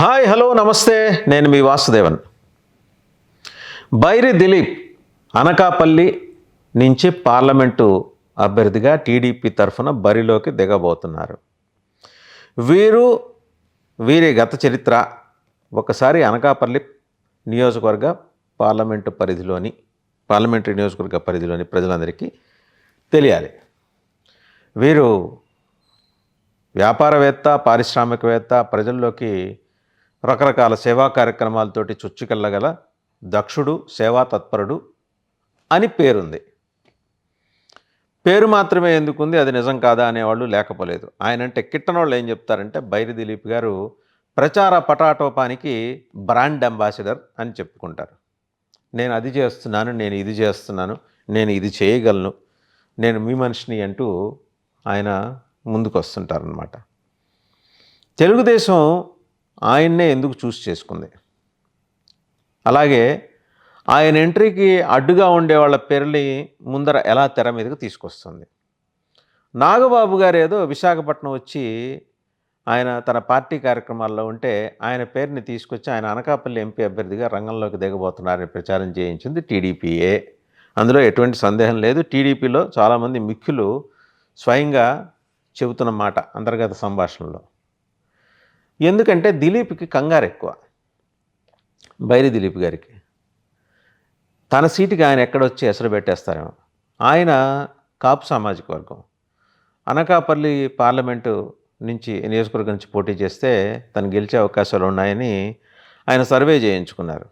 Hi hello నమస్తే. నేను మీ వాసుదేవన్. బైరి దిలీప్ అనకాపల్లి నుంచి పార్లమెంటు అభ్యర్థిగా టీడీపీ తరఫున బరిలోకి దిగబోతున్నారు. వీరు వీరి గత చరిత్ర ఒకసారి అనకాపల్లి నియోజకవర్గ పార్లమెంటు పరిధిలోని పార్లమెంటరీ నియోజకవర్గ పరిధిలోని ప్రజలందరికీ తెలియాలి. వీరు వ్యాపారవేత్త పారిశ్రామికవేత్త ప్రజల్లోకి రకరకాల సేవా కార్యక్రమాలతోటి చుచ్చుకెళ్ళగల దక్షుడు సేవా తత్పరుడు అని పేరుంది. పేరు మాత్రమే ఎందుకుంది? అది నిజం కాదా అనేవాళ్ళు లేకపోలేదు. ఆయన అంటే కిట్టనోళ్ళు ఏం చెప్తారంటే బైరి దిలీప్ గారు ప్రచార పటాటోపానికి బ్రాండ్ అంబాసిడర్ అని చెప్పుకుంటారు. నేను అది చేస్తున్నాను నేను ఇది చేస్తున్నాను నేను ఇది చేయగలను నేను మీ మనిషిని అంటూ ఆయన ముందుకు వస్తుంటారనమాట తెలుగుదేశం ఆయన్నే ఎందుకు చూస్ చేసుకుంది? అలాగే ఆయన ఎంట్రీకి అడ్డుగా ఉండే వాళ్ళ పేర్ని ముందర ఎలా తెర మీదకి తీసుకొస్తుంది? నాగబాబు గారు ఏదో విశాఖపట్నం వచ్చి ఆయన తన పార్టీ కార్యక్రమాల్లో ఉంటే ఆయన పేరుని తీసుకొచ్చి ఆయన అనకాపల్లి ఎంపీ అభ్యర్థిగా రంగంలోకి దిగబోతున్నారని ప్రచారం చేయించింది టీడీపీఏ అందులో ఎటువంటి సందేహం లేదు. టీడీపీలో చాలామంది ముఖ్యులు స్వయంగా చెబుతున్న మాట అంతర్గత సంభాషణలో. ఎందుకంటే దిలీప్కి కంగారు ఎక్కువ. బైరి దిలీప్ గారికి. తన సీటుకి ఆయన ఎక్కడొచ్చి ఎసరు పెట్టేస్తారేమో. ఆయన కాపు సామాజిక వర్గం. అనకాపల్లి పార్లమెంటు నుంచి నియోజకవర్గం నుంచి పోటీ చేస్తే తను గెలిచే అవకాశాలు ఉన్నాయని ఆయన సర్వే చేయించుకున్నారు.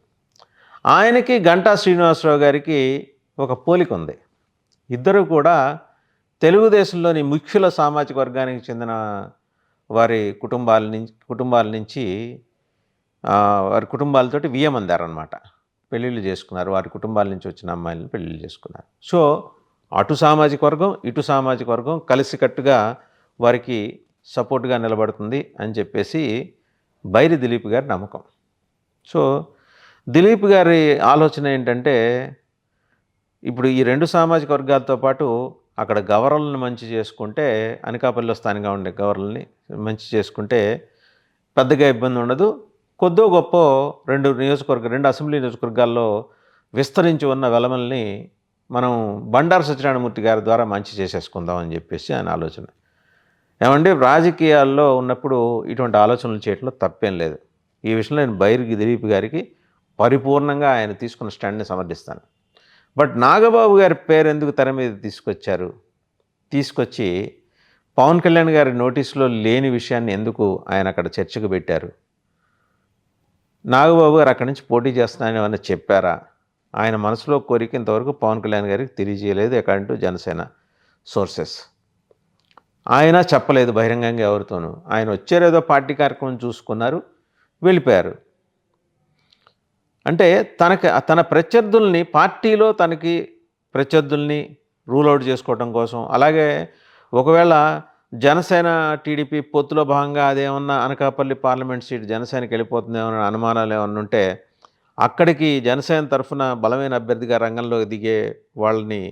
ఆయనకి గంటా శ్రీనివాసరావు గారికి ఒక పోలిక ఉంది. ఇద్దరు కూడా తెలుగుదేశంలోని ముఖ్యుల సామాజిక వర్గానికి చెందిన వారి కుటుంబాల నుంచి కుటుంబాల నుంచి వారి కుటుంబాలతోటి వియ్యం అందారనమాట పెళ్ళిళ్ళు చేసుకున్నారు. వారి కుటుంబాల నుంచి వచ్చిన అమ్మాయిలను పెళ్ళిళ్ళు చేసుకున్నారు. సో అటు సామాజిక వర్గం ఇటు సామాజిక వర్గం కలిసికట్టుగా వారికి సపోర్ట్గా నిలబడుతుంది అని చెప్పేసి బైరి దిలీప్ గారి నమ్మకం. సో దిలీప్ గారి ఆలోచన ఏంటంటే ఇప్పుడు ఈ రెండు సామాజిక వర్గాలతో పాటు అక్కడ గవర్నర్లను మంచి చేసుకుంటే అనకాపల్లిలో స్థానికంగా ఉండే గవర్నర్ని మంచి చేసుకుంటే పెద్దగా ఇబ్బంది ఉండదు. కొద్దో గొప్ప రెండు నియోజకవర్గ రెండు అసెంబ్లీ నియోజకవర్గాల్లో విస్తరించి ఉన్న వెలమల్ని మనం బండారు సత్యనారాయణమూర్తి గారి ద్వారా మంచి చేసేసుకుందాం అని చెప్పేసి ఆయన ఆలోచన. ఏమంటే రాజకీయాల్లో ఉన్నప్పుడు ఇటువంటి ఆలోచనలు చేయడంలో తప్పేం లేదు. ఈ విషయంలో నేను బైరికి దిలీప్ గారికి పరిపూర్ణంగా ఆయన తీసుకున్న స్టాండ్ని సమర్థిస్తాను. బట్ నాగబాబు గారి పేరు ఎందుకు తెర మీద తీసుకొచ్చారు? తీసుకొచ్చి పవన్ కళ్యాణ్ గారి నోటీసులో లేని విషయాన్ని ఎందుకు ఆయన అక్కడ చర్చకు పెట్టారు? నాగబాబు గారు అక్కడి నుంచి పోటీ చేస్తున్నాను ఏమన్నా చెప్పారా? ఆయన మనసులో కోరిక ఇంతవరకు పవన్ కళ్యాణ్ గారికి తెలియజేయలేదు ఎక్కడంటూ జనసేన సోర్సెస్. ఆయన చెప్పలేదు బహిరంగంగా ఎవరితోనూ. ఆయన వచ్చారేదో పార్టీ కార్యక్రమం చూసుకున్నారు వెళ్ళిపోయారు. అంటే తనకి తన ప్రత్యర్థుల్ని పార్టీలో తనకి ప్రత్యర్థుల్ని రూల్ అవుట్ చేసుకోవడం కోసం అలాగే ఒకవేళ జనసేన టీడీపీ పొత్తులో భాగంగా అదేమన్నా అనకాపల్లి పార్లమెంట్ సీట్ జనసేనకి వెళ్ళిపోతుందేమో అనుమానాలు ఏమన్నా ఉంటే అక్కడికి జనసేన తరఫున బలమైన అభ్యర్థిగా రంగంలో దిగే వాళ్ళని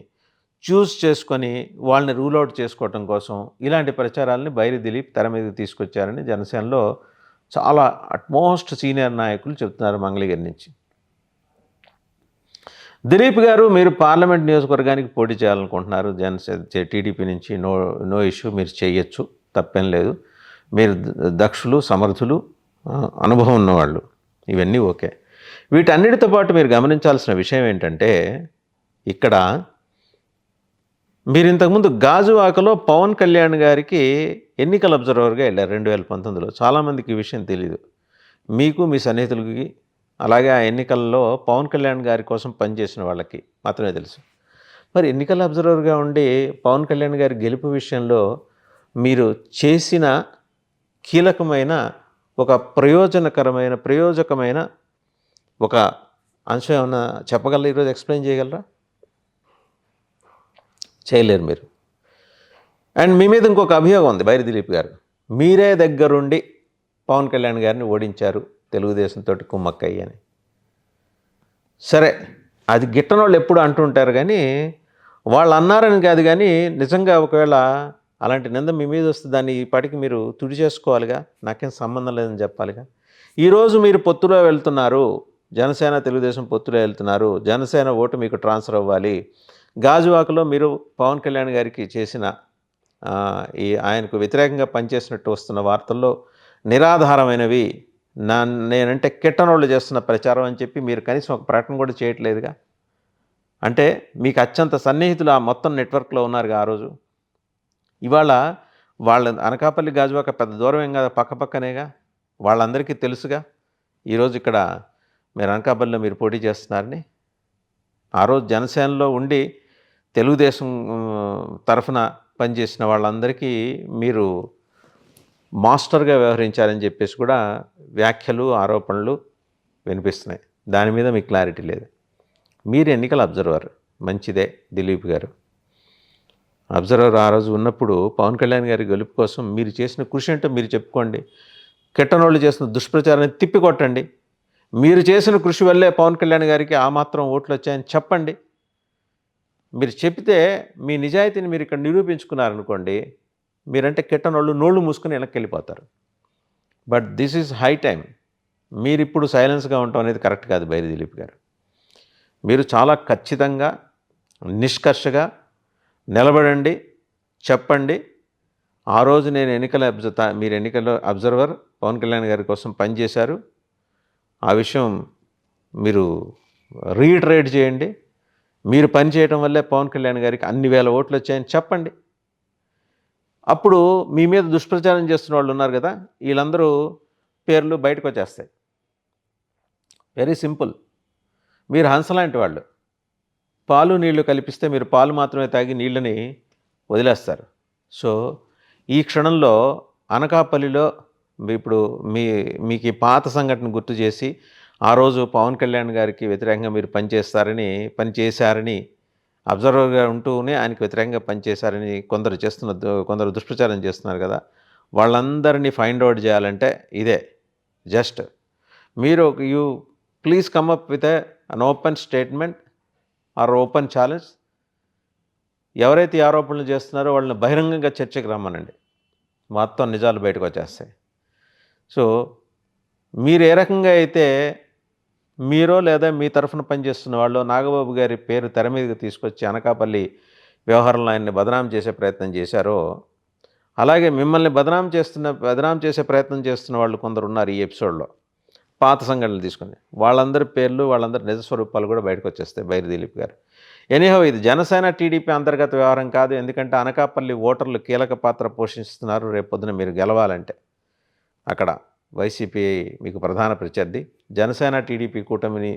చూస్ చేసుకొని వాళ్ళని రూల్ అవుట్ చేసుకోవటం కోసం ఇలాంటి ప్రచారాలని బైరి దిలీప్ తెర మీదకి తీసుకొచ్చారని జనసేనలో చాలా అట్మోస్ట్ సీనియర్ నాయకులు చెప్తున్నారు మంగళగిరి నుంచి. దిలీప్ గారు మీరు పార్లమెంట్ నియోజకవర్గానికి పోటీ చేయాలనుకుంటున్నారు. జనసేన టీడీపీ నుంచి నో నో ఇష్యూ మీరు చేయొచ్చు తప్పేం లేదు. మీరు దక్షులు సమర్థులు అనుభవం ఉన్నవాళ్ళు ఇవన్నీ ఓకే. వీటన్నిటితో పాటు మీరు గమనించాల్సిన విషయం ఏంటంటే ఇక్కడ మీరు ఇంతకుముందు గాజువాకలో పవన్ కళ్యాణ్ గారికి ఎన్నికల అబ్జర్వర్గా వెళ్ళారు రెండు వేల పంతొమ్మిదిలో. చాలామందికి ఈ విషయం తెలియదు మీకు మీ సన్నిహితులకి అలాగే ఆ ఎన్నికల్లో పవన్ కళ్యాణ్ గారి కోసం పనిచేసిన వాళ్ళకి మాత్రమే తెలుసు. మరి ఎన్నికల అబ్జర్వర్గా ఉండి పవన్ కళ్యాణ్ గారి గెలుపు విషయంలో మీరు చేసిన కీలకమైన ఒక ప్రయోజనకరమైన ప్రయోజకమైన ఒక అంశం ఏమన్నా చెప్పగలరా? ఈరోజు ఎక్స్ప్లెయిన్ చేయగలరా? చేయలేరు మీరు. అండ్ మీ మీద ఇంకొక అభియోగం ఉంది బైరి దిలీప్ గారు. మీరే దగ్గరుండి పవన్ కళ్యాణ్ గారిని ఓడించారు. తెలుగుదేశంతో కుమ్మక్కయ్య అని. సరే అది గిట్టనోళ్ళు ఎప్పుడు అంటుంటారు కానీ వాళ్ళు అన్నారని కాదు కానీ నిజంగా ఒకవేళ అలాంటి నింద మీ మీద వస్తే దాన్ని ఈ పాటికి మీరు తుడి చేసుకోవాలిగా నాకేం సంబంధం లేదని చెప్పాలిగా. ఈరోజు మీరు పొత్తులో వెళ్తున్నారు జనసేన తెలుగుదేశం పొత్తులో వెళ్తున్నారు జనసేన ఓటు మీకు ట్రాన్స్ఫర్ అవ్వాలి. గాజువాకలో మీరు పవన్ కళ్యాణ్ గారికి చేసిన ఈ ఆయనకు వ్యతిరేకంగా పనిచేసినట్టు వస్తున్న వార్తల్లో నిరాధారమైనవి నా నేనంటే కిట్టనోళ్ళు చేస్తున్న ప్రచారం అని చెప్పి మీరు కనీసం ఒక ప్రకటన కూడా చేయట్లేదుగా? అంటే మీకు అత్యంత సన్నిహితులు ఆ మొత్తం నెట్వర్క్లో ఉన్నారుగా ఆ రోజు? ఇవాళ వాళ్ళ అనకాపల్లి గాజువాక పెద్ద దూరం ఏం కదా పక్క పక్కనేగా? వాళ్ళందరికీ తెలుసుగా? ఈరోజు ఇక్కడ మీరు అనకాపల్లిలో మీరు పోటీ చేస్తున్నారని? ఆ రోజు జనసేనలో ఉండి తెలుగుదేశం తరఫున పనిచేసిన వాళ్ళందరికీ మీరు మాస్టర్గా వ్యవహరించారని చెప్పేసి కూడా వ్యాఖ్యలు ఆరోపణలు వినిపిస్తున్నాయి. దాని మీద మీకు క్లారిటీ లేదు. మీరు ఎన్నికల అబ్జర్వర్ మంచిదే దిలీప్ గారు. అబ్జర్వర్ ఆ రోజు ఉన్నప్పుడు పవన్ కళ్యాణ్ గారి గెలుపు కోసం మీరు చేసిన కృషి ఏంటో మీరు చెప్పుకోండి. కిట్టనోళ్ళు చేసిన దుష్ప్రచారాన్ని తిప్పికొట్టండి. మీరు చేసిన కృషి వల్లే పవన్ కళ్యాణ్ గారికి ఆ మాత్రం ఓట్లు వచ్చాయని చెప్పండి. మీరు చెప్తే మీ నిజాయితీని మీరు ఇక్కడ నిరూపించుకున్నారనుకోండి మీరంటే కిట్టనోళ్ళు నోళ్ళు మూసుకుని వెనక్కి వెళ్ళిపోతారు but this is high time మీరు ఇప్పుడు సైలెన్స్గా ఉండటం అనేది కరెక్ట్ కాదు బైరి దిలీప్ గారు. మీరు చాలా ఖచ్చితంగా నిష్కర్షగా నిలబడండి చెప్పండి. ఆ రోజు నేను ఎన్నికల అబ్జ మీరు ఎన్నికల్లో అబ్జర్వర్ పవన్ కళ్యాణ్ గారి కోసం పనిచేశారు ఆ విషయం మీరు రీట్రేట్ చేయండి. మీరు పని చేయడం వల్లే పవన్ కళ్యాణ్ గారికి అన్ని వేల ఓట్లు వచ్చాయని చెప్పండి. అప్పుడు మీ మీద దుష్ప్రచారం చేస్తున్న వాళ్ళు ఉన్నారు కదా వీళ్ళందరూ పేర్లు బయటకు వచ్చేస్తాయి. వెరీ సింపుల్ మీరు హంసలాంటి వాళ్ళు. పాలు నీళ్ళు కల్పిస్తే మీరు పాలు మాత్రమే తాగి నీళ్ళని వదిలేస్తారు. సో ఈ క్షణంలో అనకాపల్లిలో ఇప్పుడు మీ మీకు ఈ పాత సంఘటన గుర్తు చేసి ఆ రోజు పవన్ కళ్యాణ్ గారికి వ్యతిరేకంగా మీరు పనిచేస్తారని పనిచేశారని అబ్జర్వర్గా ఉంటూనే ఆయనకు వ్యతిరేకంగా పనిచేశారని కొందరు చేస్తున్న కొందరు దుష్ప్రచారం చేస్తున్నారు కదా. వాళ్ళందరినీ ఫైండ్ అవుట్ చేయాలంటే ఇదే. జస్ట్ మీరు you please come up with an open statement or open challenge. ఎవరైతే ఆరోపణలు చేస్తున్నారో వాళ్ళని బహిరంగంగా చర్చకు రమ్మనండి. మొత్తం నిజాలు బయటకు వచ్చేస్తాయి. సో మీరు ఏ రకంగా అయితే మీరో లేదా మీ తరఫున పనిచేస్తున్న వాళ్ళు నాగబాబు గారి పేరు తెర మీదకి తీసుకొచ్చి అనకాపల్లి వ్యవహారంలో ఆయన్ని బదనాం చేసే ప్రయత్నం చేశారో అలాగే మిమ్మల్ని బదనాం చేస్తున్న బదనాం చేసే ప్రయత్నం చేస్తున్న వాళ్ళు కొందరు ఉన్నారు ఈ ఎపిసోడ్లో. పాత సంఘటనలు తీసుకుని. వాళ్ళందరి పేర్లు వాళ్ళందరి నిజ స్వరూపాలు కూడా బయటకు వచ్చేస్తాయి బైరి దిలీప్ గారు. ఎనీహో ఇది జనసేన టీడీపీ అంతర్గత వ్యవహారం కాదు. ఎందుకంటే అనకాపల్లి ఓటర్లు కీలక పాత్ర పోషిస్తున్నారు. రేపొద్దున మీరు గెలవాలంటే. అక్కడ వైసీపీ మీకు ప్రధాన ప్రత్యర్థి. జనసేన టీడీపీ కూటమిని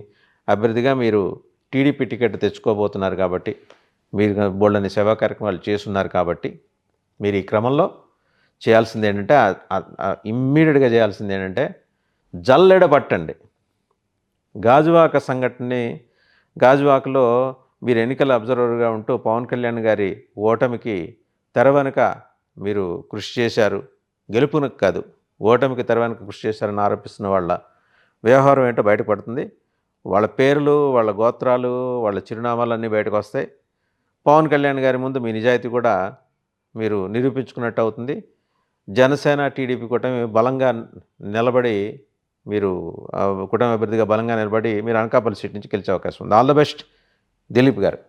అభ్యర్థిగా మీరు టీడీపీ టికెట్ తెచ్చుకోబోతున్నారు కాబట్టి మీరు బోళ్ళని సేవా కార్యక్రమాలు చేస్తున్నారు కాబట్టి మీరు ఈ క్రమంలో చేయాల్సింది ఏంటంటే ఇమ్మీడియట్గా చేయాల్సింది ఏంటంటే జల్లెడ పట్టండి. గాజువాక సంఘటనని గాజువాకలో మీరు ఎన్నికల అబ్జర్వర్గా ఉంటూ పవన్ కళ్యాణ్ గారి ఓటమికి తెర వెనుక మీరు కృషి చేశారు. గెలుపునకు కాదు ఓటమికి తెరవెనుక కృషి చేశారని ఆరోపిస్తున్న వాళ్ళ వ్యవహారం ఏంటో బయటపడుతుంది వాళ్ళ పేర్లు వాళ్ళ గోత్రాలు వాళ్ళ చిరునామాలన్నీ బయటకు వస్తాయి. పవన్ కళ్యాణ్ గారి ముందు మీ నిజాయితీ కూడా మీరు నిరూపించుకున్నట్టు అవుతుంది. జనసేన టీడీపీ కూటమి బలంగా నిలబడి మీరు ఆ, అభివృద్ధిగా బలంగా నిలబడి మీరు అనకాపల్లి సీట్ నుంచి గెలిచే అవకాశం ఉంది. ఆల్ ద బెస్ట్ దిలీప్ గారు.